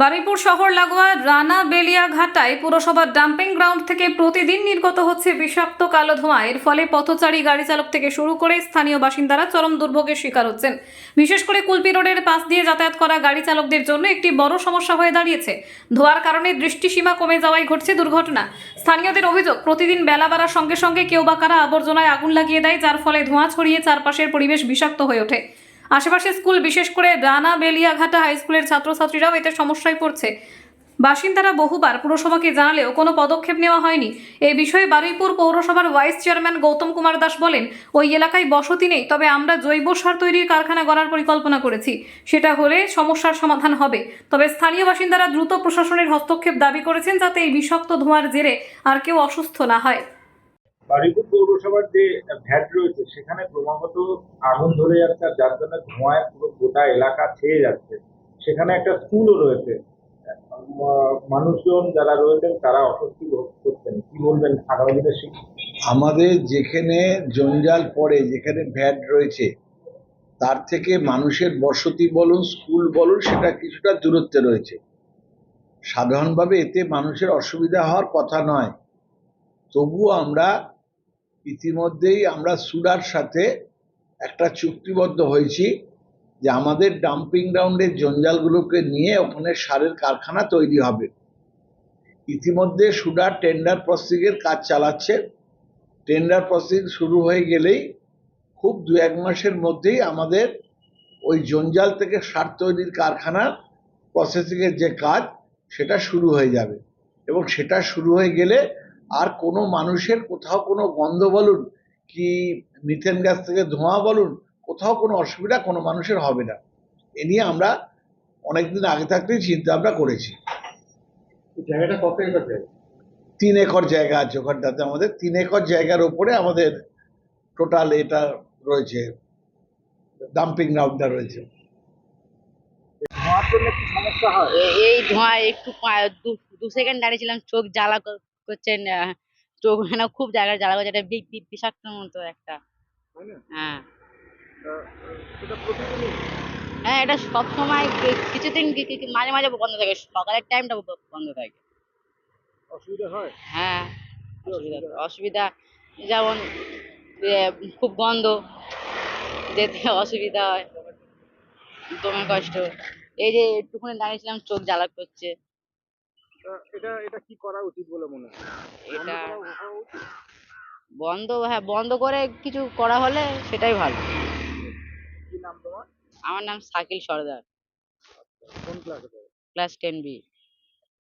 বারুইপুর শহর লাগোয়া রানা বেলিয়াঘাটায় পুরসভার ডাম্পিং গ্রাউন্ড থেকে প্রতিদিন নির্গত হচ্ছে বিষাক্ত কালো ধোঁয়া। এর ফলে পথচারী গাড়ি চালক থেকে শুরু করে স্থানীয় বাসিন্দারা চরম দুর্ভোগের শিকার হচ্ছেন। বিশেষ করে কুলপি রোডের পাশ দিয়ে যাতায়াত করা গাড়ি চালকদের জন্য একটি বড় সমস্যা হয়ে দাঁড়িয়েছে। ধোঁয়ার কারণে দৃষ্টিসীমা কমে যাওয়ায় ঘটছে দুর্ঘটনা। স্থানীয়দের অভিযোগ, প্রতিদিন বেলা বাড়ার সঙ্গে সঙ্গে কেউ বা কারা আবর্জনায় আগুন লাগিয়ে দেয়, যার ফলে ধোঁয়া ছড়িয়ে চারপাশের পরিবেশ বিষাক্ত হয়ে ওঠে। আশেপাশে স্কুল, বিশেষ করে রানা বেলিয়াঘাটা হাই স্কুলের ছাত্রছাত্রীরাও এতে সমস্যায় পড়ছে। বাসিন্দারা বহুবার পুরসভাকে জানালেও কোনো পদক্ষেপ নেওয়া হয়নি। এই বিষয়ে বারুইপুর পৌরসভার ভাইস চেয়ারম্যান গৌতম কুমার দাস বলেন, ওই এলাকায় বসতি নেই, তবে আমরা জৈব সার তৈরির কারখানা গড়ার পরিকল্পনা করেছি। সেটা হলে সমস্যার সমাধান হবে। তবে স্থানীয় বাসিন্দারা দ্রুত প্রশাসনের হস্তক্ষেপ দাবি করেছেন যাতে এই বিষাক্ত ধোঁয়ার জেরে আর কেউ অসুস্থ না হয়। বারুইপুর পৌরসভার যে ভ্যাট রয়েছে, সেখানে ক্রমাগত আগুন ধরে যাচ্ছে আর যার জন্য ধোঁয়ায় পুরো গোটা এলাকা ছেয়ে যাচ্ছে। সেখানে একটা স্কুলও রয়েছে। মানুষজন যারা রয়েছেন, তারা অস্বস্তি করছেন। কি বলবেন আগামী দিনে আমাদের যেখানে জঞ্জাল পড়ে, যেখানে ভ্যাট রয়েছে, তার থেকে মানুষের বসতি বলুন, স্কুল বলুন, সেটা কিছুটা দূরত্বে রয়েছে। সাধারণভাবে এতে মানুষের অসুবিধা হওয়ার কথা নয়। তবুও আমরা ইতিমধ্যেই আমরা সুরার সাথে একটা চুক্তিবদ্ধ হয়েছি যে আমাদের ডাম্পিং গ্রাউন্ডের জঞ্জালগুলোকে নিয়ে ওখানে সারের কারখানা তৈরি হবে। ইতিমধ্যে সুডার টেন্ডার প্রসেসিংয়ের কাজ চালাচ্ছে। টেন্ডার প্রসেসিং শুরু হয়ে গেলেই খুব দু এক মাসের মধ্যেই আমাদের ওই জঞ্জাল থেকে সার তৈরির কারখানার প্রসেসিংয়ের যে কাজ, সেটা শুরু হয়ে যাবে। এবং সেটা শুরু হয়ে গেলে আর কোনো মানুষের কোথাও কোনো গন্ধ বলুন কি মিথেন গ্যাস থেকে ধোঁয়া বলুন কোথাও কোনো অসুবিধা কোনো মানুষের হবে না। এ নিয়ে আমরা অনেকদিন আগে থাকতেই চিন্তা ভাবনা করেছি জায়গাটা কত একর জায়গা? তিন একর জায়গা আছে ওখানটাতে আমাদের। তিন একর জায়গার ওপরে আমাদের টোটাল এটা রয়েছে ডাম্পিং গ্রাউন্ডটা রয়েছে। ধোঁয়ার জন্য কি সমস্যা হয়? এই ধোঁয়া একটু দু- দু সেকেন্ড দাঁড়িয়েছিলাম চোখ জ্বালা কর- করছে আহ, চোখ মানে খুব জায়গায় জ্বালা করছে এটা বি- বিষাক্ত মতো একটা। হ্যাঁ। হ্যাঁ এটা সব সময় কিছুদিন মাঝে মাঝে বন্ধ থাকে সকালের টাইমটা বন্ধ থাকে। অসুবিধা হয়? হ্যাঁ অসুবিধা অসুবিধা? যেমন খুব গন্ধ যেতে অসুবিধা হয় দমে কষ্ট। এই যে একটুখানি দাঁড়িয়েছিলাম চোখ জ্বালা করছে। এটা এটা কি করা উচিত বলে মনে হয়? এটা বন্ধ হ্যাঁ বন্ধ করে কিছু করা হলে সেটাই ভালো। কি নাম তোমার? আমার নাম শাকিল সর্দার। কোন ক্লাসে পড়ো? Class ten B.